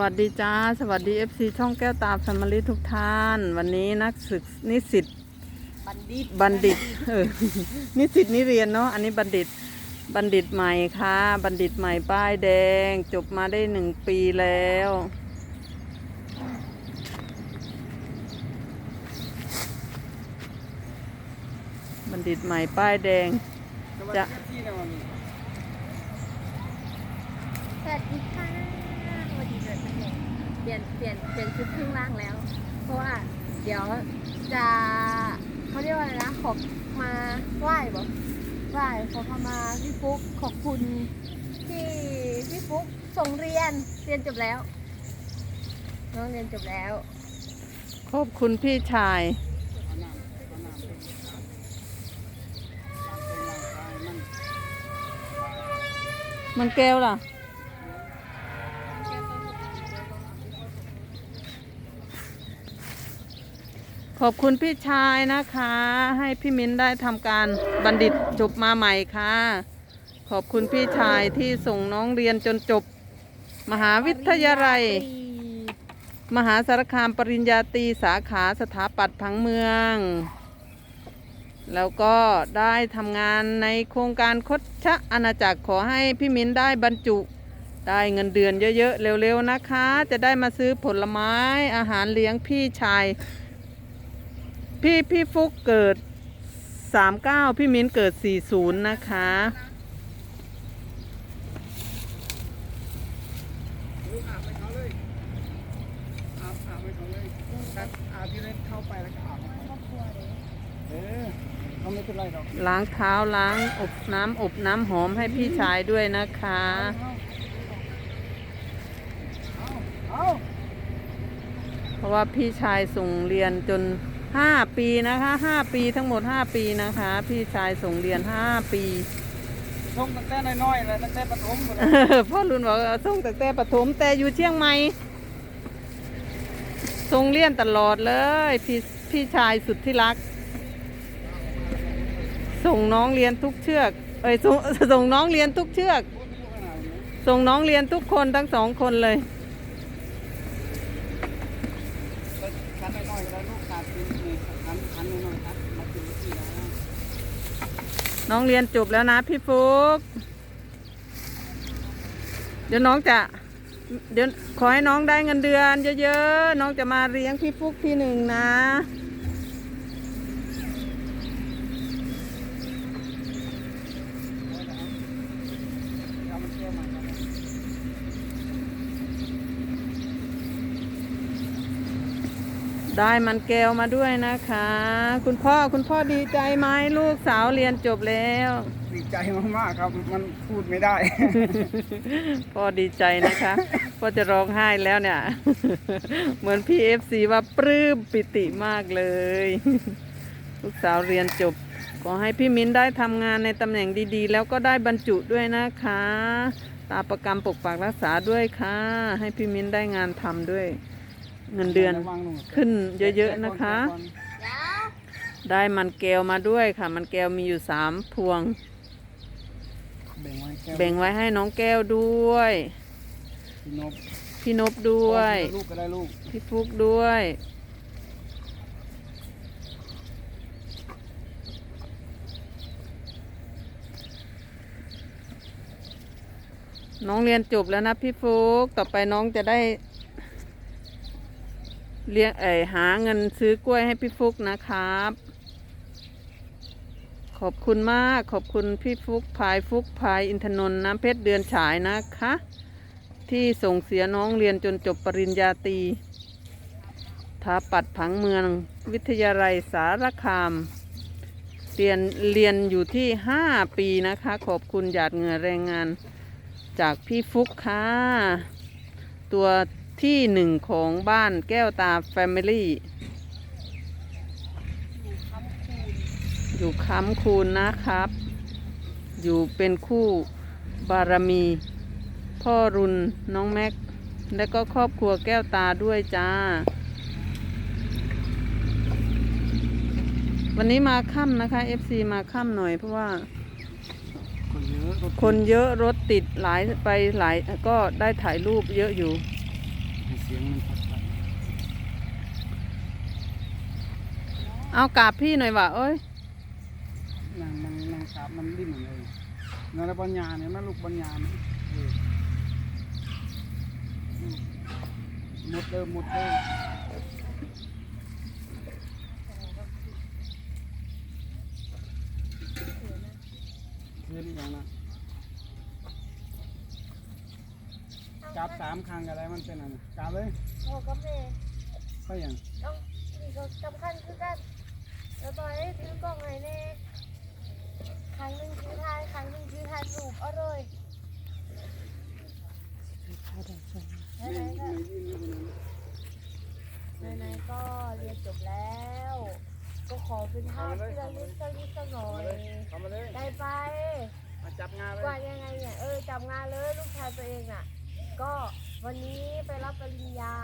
วัสดีจ้า สวัสดี FC ช่องแก้วตาแฟมิลี่ทุกท่าน วันนี้นักศึกนิสิตบัณฑิตบัณฑิตเออนิสิตนิเรียนเนาะอันนี้บัณฑิตบัณฑิตใหม่ค่ะ บัณฑิตใหม่ป้ายแดง จบมาได้หนึ่งปีแล้ว บัณฑิตใหม่ป้ายแดงจะสวัสดีค่ะสวัสดีเดือน เปลี่ยนเปลี่ยนเปลี่ยนชุดครึ่งล่างแล้ว เพราะว่าเดี๋ยวจะเขาเรียกว่าอะไรนะขอมาไหว้บอกไหว้ขอเข้ามาพี่ฟุ๊กขอบคุณที่พี่ฟุ๊กส่งเรียนเรียนจบแล้ว น้องเรียนจบแล้ว ขอบคุณพี่ชาย มันแก้วล่ะ ขอบคุณพี่ชายนะคะ ให้พี่มิ้นได้ทำการบัณฑิตจบมาใหม่ค่ะ ขอบคุณพี่ชายที่ส่งน้องเรียนจนจบ มหาวิทยาลัย มหาสารคามปริญญาตรีสาขาสถาปัตย์ผังเมือง แล้วก็ได้ทำงานในโครงการคดชะอาณาจักรขอให้พี่มิ้นได้บรรจุได้เงินเดือนเยอะๆ เร็วๆ นะคะ จะได้มาซื้อผลไม้อาหารเลี้ยงพี่ชาย พี่พี่ฟุกเกิด39พี่มิ้นเกิด40นย์นะคะ ลูกอาบไปเขาเลยอาบอาบไปเขาเลยครับอาบที่เล่นเข้าไปแล้วก็อาบเออเขาไม่เป็นไรหรอกล้างเท้าล้างอบน้ำอบน้ำหอมให้พี่ชายด้วยนะคะ เอาเอา เพราะว่าพี่ชายส่งเรียนจน 5ปีนะคะ5ปีทั้งหมด5ปีนะคะ พี่ชายส่งเรียน5ปีส่งตั้งแต่น้อยๆเลยตั้งแต่ประถมหมดเลยพ่อรุ่นบอกว่าส่งตั้งแต่ปฐมแต่อยู่เชียงใหม่ส่งเรียนตลอดเลย พี่พี่ชายสุดที่รัก ส่งน้องเรียนทุกเชือกเอ้ยส่งส่งน้องเรียนทุกเชือก ส่งน้องเรียนทุกคนทั้งสองคนเลย คันน้อยๆแล้วลูกขาดเป็นนี่คันคันน้อยๆครับมากินที่แล้ว น้องเรียนจบแล้วนะพี่ฟุกเดี๋ยวน้องจะเดี๋ยวขอให้น้องได้เงินเดือน เยอะๆ น้องจะมาเลี้ยงพี่ฟุกพี่หนึ่งนะ เอามันเที่ยวมาครับ ได้มันแก้วมาด้วยนะคะ คุณพ่อคุณพ่อดีใจไหมลูกสาวเรียนจบแล้ว ดีใจมากๆครับ มันพูดไม่ได้ พ่อดีใจนะคะพ่อจะร้องไห้แล้วเนี่ย เหมือนพี่เอฟซีว่าปลื้มปิติมากเลย ลูกสาวเรียนจบ ขอให้พี่มิ้นได้ทำงานในตำแหน่งดีๆ แล้วก็ได้บรรจุด้วยนะคะ ตาประกรรมปกปักรักษาด้วยค่ะ ให้พี่มิ้นได้งานทำด้วย เงินเดือนระวังหนูขึ้นเยอะๆนะคะเดี๋ยวได้มันแก้วมาด้วยค่ะ มันแก้วมีอยู่สามพวง แบ่งไว้แก้วแบ่งไว้ให้น้องแก้วด้วย พี่นบพี่นบด้วยลูกก็ได้ลูกพี่ฟุกด้วยน้องเรียนจบแล้วนะพี่ฟุก ต่อไปน้องจะได้ เรียนเอ่ยหาเงินซื้อกล้วยให้พี่ฟุกนะครับ ขอบคุณมากขอบคุณพี่ฟุกพายฟุกพายอินทนนท์น้ำเพชรเดือนฉายนะคะ ที่ส่งเสียน้องเรียนจนจบปริญญาตรีถาปัดผังเมืองวิทยาลัยสารคาม เรียนเรียนอยู่ที่ 5 ปีนะคะ ขอบคุณหยาดเหงื่อแรงงาน จากพี่ฟุกค่ะ ตัว ที่หนึ่งของบ้านแก้วตาแฟมิลี่ อยู่ค้ำคูณนะครับ อยู่เป็นคู่บารมี พ่อรุนน้องแม็ก และก็ครอบครัวแก้วตาด้วยจ้า วันนี้มาค่ำนะคะ FC มาค่ำหน่อยเพราะว่าคนเยอะรถคนเยอะรถติดหลายไปหลายก็ได้ถ่ายรูปเยอะอยู่ สียงมันชัดเอากราบพี่หน่อยว่ะเอ้ยๆนางนางนางสาบมันดิ้นเลยนั่นแหละปัญญาเนี่ยแม่ลูกปัญญาเนี่ยเอออืมหมดเลยหมดเลยคืนอย่างนะ จับสามครั้งอะไรมันเป็นอะไรจับเลยโอ้ก็เมก็อย่างต้องนี่ก็สำคัญคือกันแล้วต่อยให้ถือกล้องให้แน่ครั้งหนึ่งคือถ่ายครั้งหนึ่งคือถ่ายรูปเอาเลยไหนๆก็ไม่ยื่นไม่เป็นไรไหนๆก็เรียนจบแล้ว ก็ขอเป็นภาพที่ระลึกสักนิดสักหน่อยเข้ามาเลยได้ไปมาจับงานเลยว่ายังไงเนี่ยเออจำงานเลยลูกชายตัวเองอะ ก็วันนี้ไปรับปริญญา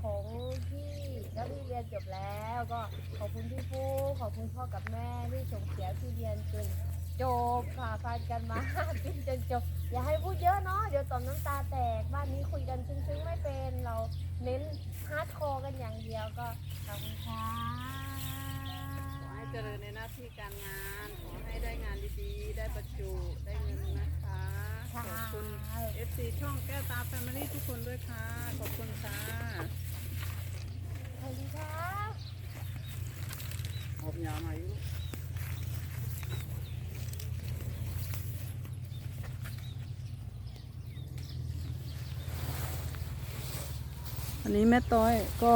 ของพี่แล้วพี่เรียนจบแล้วก็ขอบคุณพี่ฟูขอบคุณพ่อกับแม่ที่ส่งเสียพี่เรียนจนจบผ่าฟันกันมาจนจนจบ อย่าให้พูดเยอะเนาะเดี๋ยวต่อมน้ำตาแตกบ้านนี้คุยกันซึ้งๆไม่เป็นเราเน้นฮาร์ดคอร์กันอย่างเดียวก็ขอบคุณค่ะขอให้เจริญในหน้าที่การงาน ขอให้ได้งานดีๆ ได้บรรจุได้เงินนะคะ ขอบคุณ FC ช่องแก้วตาแฟมิลี่ทุกคนด้วยค่ะ ขอบคุณค่ะสวัสดีครับหอบยามาอีกอันนี้แม่ต้อยก็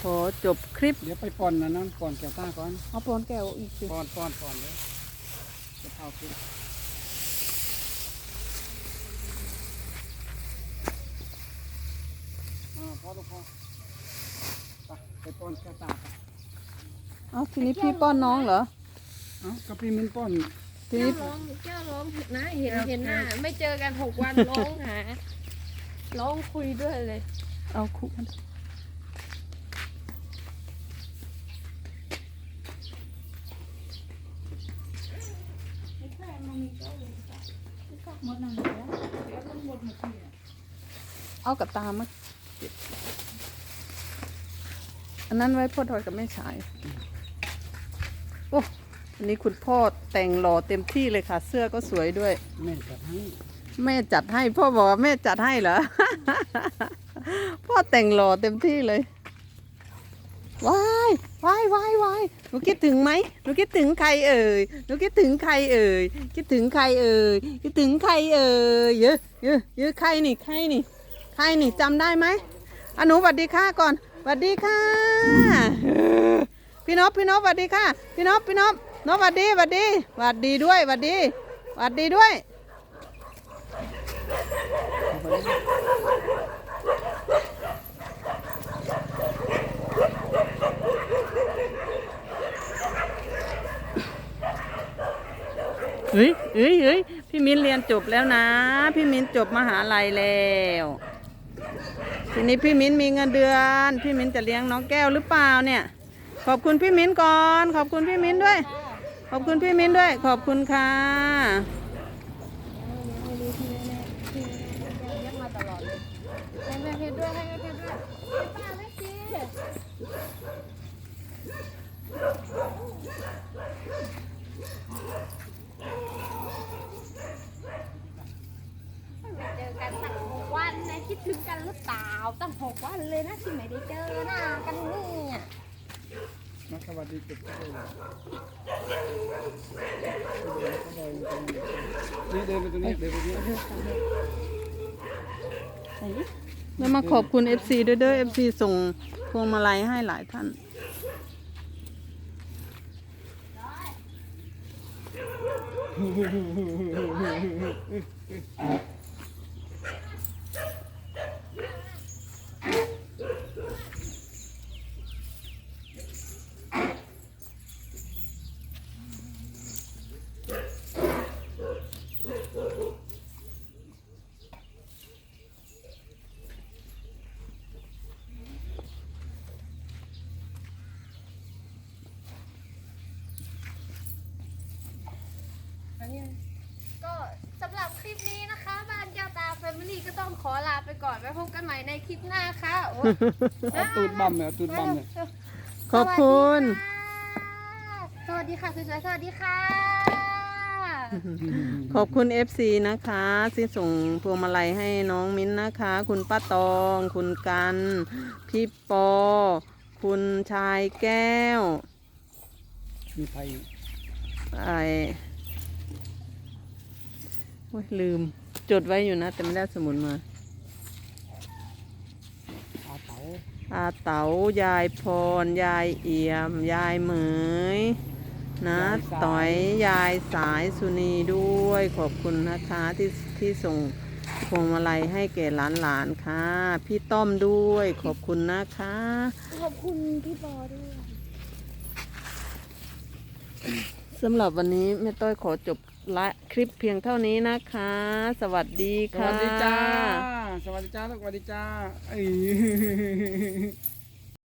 ขอจบคลิปเดี๋ยวไปป่อนนะนั่นป่อนแก้วตาก่อนเอาปอนแก้วอีกสิป่อนป่อนป่อนเลยจะเผากินอ่ พอลูกพอไปไปป่อนแก้วตาไปเอาทีนี้พี่ป้อนน้องเหรอเอ้าก็พี่มินป่อนทีเจ้านี้ร้องเจ้าร้องนะเห็นเห็นหน้า ไม่เจอกันหกวันร้องหาร้องคุยด้วยเลย เอาคุกมันเอากับตามาเก็บอั นนั้นไว้พ่อทอยกับแม่ชาย โอ้อันนี้คุณพ่อแต่งหล่อเต็มที่เลยค่ะ เสื้อก็สวยด้วย แม่จัดให้แม่จัดให้พ่อบอกว่าแม่จัดให้เหรอ พ่อแต่งหล่อเต็มที่เลยว้ายว้ายว้ายว้ายหนูคิดถึงไหมหนูคิดถึงใครเอ่ยหนูคิดถึงใครเอ่ยคิดถึงใครเอ่ยคิดถึงใครเอ่ยเยอะเยอะเยอะใครนี่ใครนี่ใครนี่จำได้ไหมอะหนูสวัสดีค่ะก่อนส วัสดีค่ะเออพี่นพพี่นพสวัสดีค่ะ พี่นพพี่นพนพสวัสดีสวัสดีสวัสดีด้วยสวัสดีสวัสดีด้วยเฮ้ยเฮ้ยเฮ้ยพี่มิ้นเรียนจบแล้วนะ พี่มิ้นจบมหาลัยแล้ว ทีนี้พี่มิ้นมีเงินเดือน พี่มิ้นจะเลี้ยงน้องแก้วหรือเปล่าเนี่ย ขอบคุณพี่มิ้นก่อน ขอบคุณพี่มิ้นด้วย ขอบคุณพี่มิ้นด้วย ขอบคุณค่ะเรียกมาตลอดเลยให้แม่เพชรด้วยให้แม่เพชรด้วยให้ป้าแม่จีเจอกันตักวันนะ คิดถึงกันหรือเปล่าตั้งหกวันเลยนะที่ไม่ได้เจอหน้ากันเนี่ยมาสวัสดีจุดเลยนี่เดินไปตรงนี้เดินไปตรงนี้แล้วมาขอบคุณ FC ด้วยเด้อ FC ส่งพวงมาลัยให้หลายท่านก็ ลิปนี้นะคะบ้านแก้วตาแฟมิลี่ก็ต้องขอลาไปก่อนไว้พบกันใหม่ในคลิปหน้าค่ะโอ้ยเอาตูดบัมเนี่ยเอาตูดบัมเนี่ยขอบคุณ สวัสดีค่ะสวยๆสวัสดีค่ะ ขอบคุณ FC นะคะที่ส่งพวงมาลัยให้น้องมิ้นนะคะ คุณป้าตอง คุณกัน พี่ปอ คุณชายแก้ว มีไฟไอ โอ้ยลืม จดไว้อยู่นะ แต่ไม่ได้สมุนมาอาเต๋าอาเต๋ายายพร ยายเอี่ยม ยายเหมยนะต่อยยายสายสุนีด้วยขอบคุณนะคะที่ที่ส่งพวงมาลัยให้แก่หลานๆค่ะ พี่ต้อมด้วยขอบคุณนะคะ ขอบคุณพี่ปอด้วยสำหรับวันนี้แม่ต้อยขอจบ ละคลิปเพียงเท่านี้นะคะ สวัสดีค่ะ สวัสดีจ้า สวัสดีจ้าลูกสวัสดีจ้าเอ้